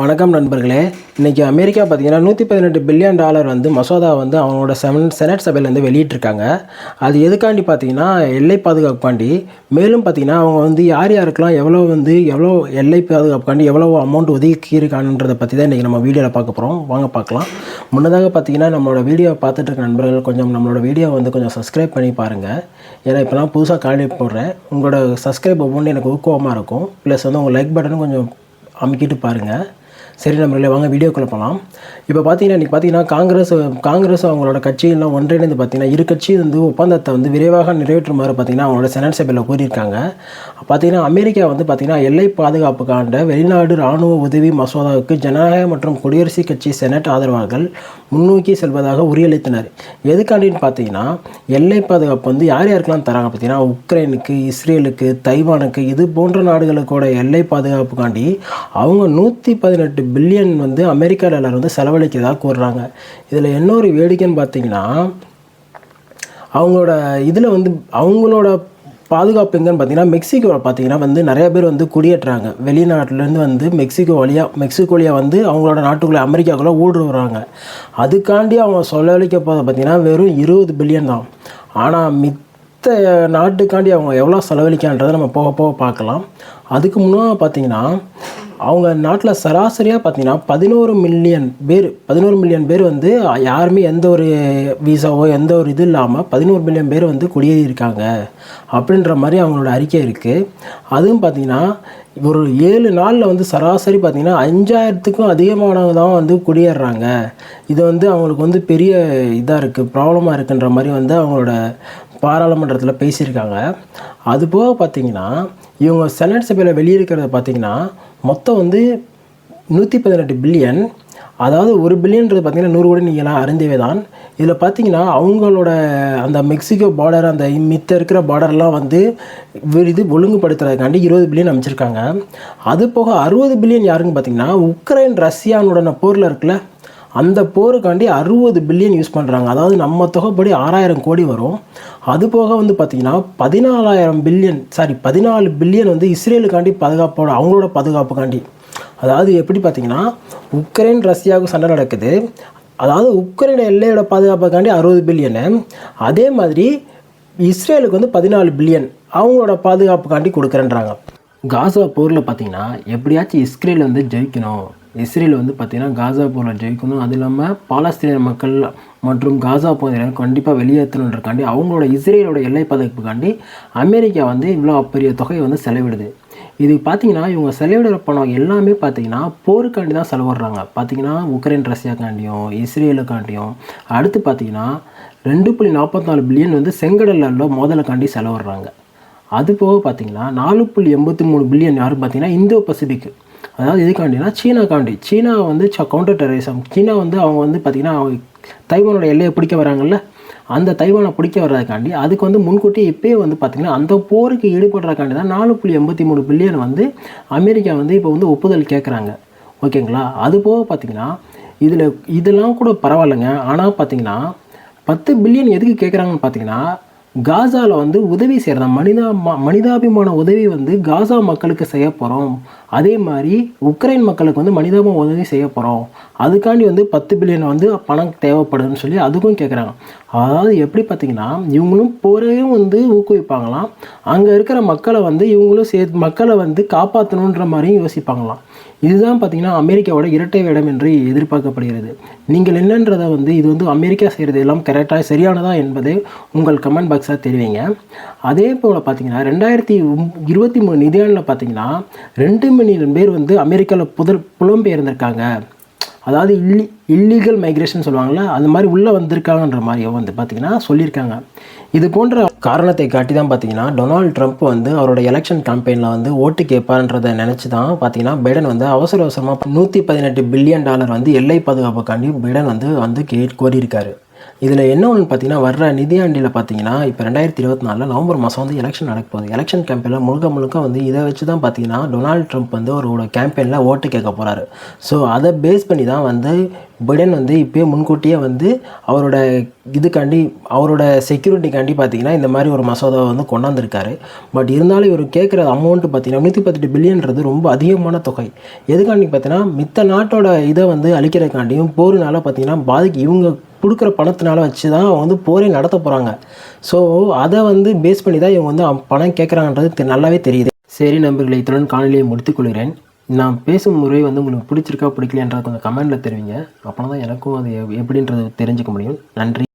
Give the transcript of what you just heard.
வணக்கம் நண்பர்களே. இன்றைக்கி அமெரிக்கா பார்த்தீங்கன்னா நூற்றி பதினெட்டு பில்லியன் டாலர் வந்து மசோதா வந்து அவங்களோட செவன் செனட் சபையில் வந்து வெளியிட்டிருக்காங்க. அது எதுக்காண்டி பார்த்தீங்கன்னா எல்லை பாதுகாப்புக்காண்டி மேலும் பார்த்தீங்கன்னா அவங்க வந்து யார் யாருக்கெல்லாம் எவ்வளோ வந்து எவ்வளோ எல்லை பாதுகாப்புக்காண்டி எவ்வளோ அமௌண்ட் ஒதுக்கியிருக்கான்றதை பற்றி தான் இன்றைக்கி நம்ம வீடியோவில் பார்க்க போகிறோம் வாங்க பார்க்கலாம். முன்னதாக பார்த்தீங்கன்னா நம்மளோட வீடியோவை பார்த்துட்டு இருக்க நண்பர்கள் கொஞ்சம் நம்மளோட வீடியோவை வந்து கொஞ்சம் சப்ஸ்கிரைப் பண்ணி பாருங்கள் ஏன்னா இப்போ நான் புதுசாக காலி போடுறேன். உங்களோட சப்ஸ்கிரைப் ஒவ்வொன்று எனக்கு ஊக்குவமாக இருக்கும். ப்ளஸ் வந்து உங்கள் லைக் பட்டனும் கொஞ்சம் அமுக்கிட்டு பாருங்கள் சரி நம்மளே வாங்க வீடியோக்குள்ளே போகலாம் இப்போ பார்த்தீங்கன்னா இன்றைக்கி பார்த்தீங்கன்னா காங்கிரஸ் காங்கிரஸ் அவங்களோட கட்சியெல்லாம் ஒன்றிணைந்து பார்த்தீங்கன்னா இரு கட்சி வந்து ஒப்பந்தத்தை வந்து விரைவாக நிறைவேற்றுமாறு பார்த்தீங்கன்னா அவங்களோட செனட் சபையில் கூறியிருக்காங்க. பார்த்தீங்கன்னா அமெரிக்கா வந்து பார்த்தீங்கன்னா எல்லை பாதுகாப்புக்காண்ட வெளிநாடு இராணுவ உதவி மசோதாவுக்கு ஜனநாயக மற்றும் குடியரசுக் கட்சி செனட் ஆதரவாளர்கள் முன்னோக்கி செல்வதாக உறுதியளித்தனர் எதுக்காண்டின்னு பார்த்தீங்கன்னா எல்லை பாதுகாப்பு வந்து யார் யாருக்கெல்லாம் தராங்க பார்த்தீங்கன்னா உக்ரைனுக்கு இஸ்ரேலுக்கு தைவானுக்கு இது போன்ற நாடுகளுக்கோட எல்லை பாதுகாப்புக்காண்டி அவங்க நூற்றி பதினெட்டு பில்லியன் வந்து அமெரிக்கா டாலர் வந்து செலவழிக்கிறதாக கூறுறாங்க இதில் இன்னொரு வேடிக்கைன்னு பார்த்தீங்கன்னா அவங்களோட இதில் வந்து அவங்களோட பாதுகாப்பு எங்கன்னு பார்த்தீங்கன்னா மெக்சிகோவில் பார்த்தீங்கன்னா வந்து நிறைய பேர் வந்து குடியேற்றுறாங்க வெளிநாட்டிலேருந்து வந்து மெக்சிகோ வழியாக மெக்சிகோ வழியாக வந்து அவங்களோட நாட்டுக்குள்ளே அமெரிக்காக்குள்ளே ஊடுருவாங்க அதுக்காண்டி அவங்க செலவழிக்க போதை பார்த்தீங்கன்னா வெறும் இருபது பில்லியன் தான். ஆனால் மித்த நாட்டுக்காண்டி அவங்க எவ்வளோ செலவழிக்கான்றதை நம்ம போக போக பார்க்கலாம். அதுக்கு முன்னாக பார்த்தீங்கன்னா அவங்க நாட்டில் சராசரியாக பார்த்தீங்கன்னா பதினோரு மில்லியன் பேர் பதினோரு மில்லியன் பேர் வந்து யாருமே எந்த ஒரு விசாவோ எந்த ஒரு இது இல்லாமல் பதினோரு மில்லியன் பேர் வந்து குடியேறி இருக்காங்க அப்படின்ற மாதிரி அவங்களோட அறிக்கை இருக்குது அதுவும் பார்த்தீங்கன்னா ஒரு ஏழு நாளில் வந்து சராசரி பார்த்திங்கன்னா அஞ்சாயிரத்துக்கும் அதிகமானவங்க தான் வந்து குடியேறுறாங்க இது வந்து அவங்களுக்கு வந்து பெரிய இதாக இருக்குது ப்ராப்ளமாக இருக்குன்ற மாதிரி வந்து அவங்களோட பாராளுமன்றத்தில் பேசியிருக்காங்க. அதுபோக பார்த்திங்கன்னா இவங்க செனட் சபையில் வெளியிருக்கிறத பார்த்திங்கன்னா மொத்தம் வந்து நூற்றி பதினெட்டு பில்லியன் அதாவது ஒரு பில்லியன்றது பார்த்திங்கன்னா நூறு கோடி நீங்களாம் அறிந்தவே தான். இதில் பார்த்தீங்கன்னா அவங்களோட அந்த மெக்சிகோ பார்டர் அந்த மித்த இருக்கிற பார்டர்லாம் வந்து இது ஒழுங்குபடுத்துறதுக்காண்டி இருபது பில்லியன் அமைச்சிருக்காங்க. அது போக அறுபது பில்லியன் யாருன்னு பார்த்தீங்கன்னா உக்ரைன் ரஷ்யானுடன போரில் இருக்குல்ல அந்த போருக்காண்டி அறுபது பில்லியன் யூஸ் பண்ணுறாங்க அதாவது நம்ம தொகைப்படி ஆறாயிரம் கோடி வரும். அது போக வந்து பார்த்திங்கன்னா பதினாலாயிரம் பில்லியன் சாரி பதினாலு பில்லியன் வந்து இஸ்ரேலுக்காண்டி பாதுகாப்போட அவங்களோட பாதுகாப்புக்காண்டி அதாவது எப்படி பார்த்தீங்கன்னா உக்ரைன் ரஷ்யாவுக்கு சண்டை நடக்குது. அதாவது உக்ரைன் எல்லையோட பாதுகாப்புக்காண்டி அறுபது பில்லியனு. அதே மாதிரி இஸ்ரேலுக்கு வந்து பதினாலு பில்லியன் அவங்களோட பாதுகாப்புக்காண்டி கொடுக்குறேன்றாங்க. காசா போரில் பார்த்தீங்கன்னா எப்படியாச்சும் இஸ்ரேல் வந்து ஜெயிக்கணும். இஸ்ரேல் வந்து பார்த்திங்கன்னா காசா போரில் ஜெயிக்கணும். அது இல்லாமல் பாலஸ்தீன மக்கள் மற்றும் காசா பகுதியினர் கண்டிப்பாக வெளியேற்றணுன்றக்காண்டி அவங்களோட இஸ்ரேலோட எல்லை பாதுகாப்புக்காண்டி அமெரிக்கா வந்து இவ்வளோ பெரிய தொகையை வந்து செலவிடுது. இது பார்த்தீங்கன்னா இவங்க செலவிடுற பணம் எல்லாமே பார்த்தீங்கன்னா போருக்காண்டி தான் செலவிடுறாங்க பார்த்தீங்கன்னா உக்ரைன் ரஷ்யாக்காண்டியும் இஸ்ரேலுக்காண்டியும். அடுத்து பார்த்தீங்கன்னா ரெண்டு புள்ளி நாற்பத்தாலு பில்லியன் வந்து செங்கடலில் மோதலுக்காண்டி செலவிடுறாங்க அது போக பார்த்தீங்கன்னா நாலு புள்ளி எண்பத்தி மூணு பில்லியன் யாரும் பார்த்தீங்கன்னா இந்தோ பசிபிக் அதாவது எதுக்காண்டினா சீனாக்காண்டி. சீனா வந்து கவுண்டர் டெரரிசம் சீனா வந்து அவங்க வந்து பார்த்திங்கன்னா அவங்க தைவானோட எல்லையை பிடிக்க வராங்கல்ல? அந்த தைவானை பிடிக்க வர்றதுக்காண்டி அதுக்கு வந்து முன்கூட்டி இப்போயே வந்து பார்த்திங்கன்னா அந்த போருக்கு ஈடுபடுறதுக்காண்டி தான் நாலு புள்ளி எண்பத்தி மூணு பில்லியன் வந்து அமெரிக்கா வந்து இப்போ வந்து ஒப்புதல் கேட்குறாங்க ஓகேங்களா? அது போக பார்த்திங்கன்னா இதில் இதெல்லாம் கூட பரவாயில்லைங்க. ஆனால் பார்த்திங்கன்னா பத்து பில்லியன் எதுக்கு கேட்குறாங்கன்னு பார்த்திங்கன்னா காசாவில் வந்து உதவி செய்கிறதா மனிதா ம- மனிதாபிமான உதவி வந்து காசா மக்களுக்கு செய்ய போகிறோம் அதே மாதிரி உக்ரைன் மக்களுக்கு வந்து மனிதாபம் உதவி செய்ய போகிறோம் அதுக்காண்டி வந்து பத்து பில்லியன் வந்து பணம் தேவைப்படுதுன்னு சொல்லி அதுக்கும் கேட்குறாங்க அதாவது எப்படி பார்த்தீங்கன்னா இவங்களும் போரையும் வந்து ஊக்குவிப்பாங்களாம். அங்கே இருக்கிற மக்களை வந்து இவங்களும் சே மக்களை வந்து காப்பாற்றணுன்ற மாதிரியும் யோசிப்பாங்களாம். இதுதான் பார்த்தீங்கன்னா அமெரிக்காவோட இரட்டை வேடம் என்று எதிர்பார்க்கப்படுகிறது. நீங்கள் என்னன்றதை வந்து இது வந்து அமெரிக்கா செய்கிறது எல்லாம் கரெக்டாக சரியானதா என்பதை உங்கள் கமெண்ட் பாக்ஸாக தெரிவிங்க. அதே போல் பார்த்தீங்கன்னா ரெண்டாயிரத்தி இருபத்தி மூணு நிதியாண்டில் பார்த்தீங்கன்னா ரெண்டு மில்லியன் பேர் வந்து அமெரிக்காவில் புதல் புலம்பெயர்ந்திருக்காங்க. அதாவது இல்லி இல்லீகல் மைக்ரேஷன் சொல்லுவாங்கள்ல அந்த மாதிரி உள்ளே வந்திருக்காங்கன்ற மாதிரி வந்து பார்த்திங்கன்னா சொல்லியிருக்காங்க. இது போன்ற காரணத்தை காட்டி தான் பார்த்தீங்கன்னா டொனால்ட் ட்ரம்ப் வந்து அவரோட எலெக்ஷன் கேம்பெயினில் வந்து ஓட்டு கேட்பார்ன்றதை நினச்சி தான் பார்த்தீங்கன்னா பைடன் வந்து அவசர அவசரமாக நூற்றி பதினெட்டு பில்லியன் டாலர் வந்து எல்லை பாதுகாப்புக்காண்டி பைடன் வந்து வந்து கே கோரியிருக்காரு. இதில் என்ன ஒன்று பார்த்தீங்கன்னா வர்ற நிதியாண்டில் பார்த்தீங்கன்னா இப்போ ரெண்டாயிரத்தி இருபத்தி நாலில் நவம்பர் மாதம் வந்து எலெக்ஷன் நடக்க போகுது. எலெக்ஷன் கேம்பெயினில் முழுக்க முழுக்க வந்து இதை வச்சு தான் பார்த்தீங்கன்னா டொனால்ட் ட்ரம்ப் வந்து அவரோட கேம்பெயினில் ஓட்டு கேட்க போகிறாரு ஸோ அதை பேஸ் பண்ணி தான் வந்து பிடன் வந்து இப்போயே முன்கூட்டியே வந்து அவரோட இதுக்காண்டி அவரோட செக்யூரிட்டிக்காண்டி பார்த்தீங்கன்னா இந்த மாதிரி ஒரு மசோதாவை வந்து கொண்டாந்துருக்காரு. பட் இருந்தாலும் இவர் கேட்குற அமௌண்ட்டு பார்த்தீங்கன்னா நூற்றி பத்தெட்டு பில்லியன்றது ரொம்ப அதிகமான தொகை. எதுக்காண்டி பார்த்தீங்கன்னா மித்த நாட்டோட இதை வந்து அழிக்கிறதுக்காண்டியும் போருனால பார்த்தீங்கன்னா பாதிக்கு இவங்க கொடுக்குற பணத்தினால வச்சு தான் அவங்க வந்து போரே நடத்த போகிறாங்க ஸோ அதை வந்து பேஸ் பண்ணி தான் இவங்க வந்து பணம் கேட்குறாங்கன்றது தெ- நல்லாவே தெரியுது. சரி நண்பர்களை இத்துடன் காணொலியை முடித்துக்கொள்கிறேன் நான் பேசும் முறை வந்து உங்களுக்கு பிடிச்சிருக்கா பிடிக்கலையன்றதை கொஞ்சம் கமெண்ட்டில் தெரிவிங்க. அப்போ தான் எனக்கும் அது எப்- எப்படின்றது தெரிஞ்சுக்க முடியும். நன்றி.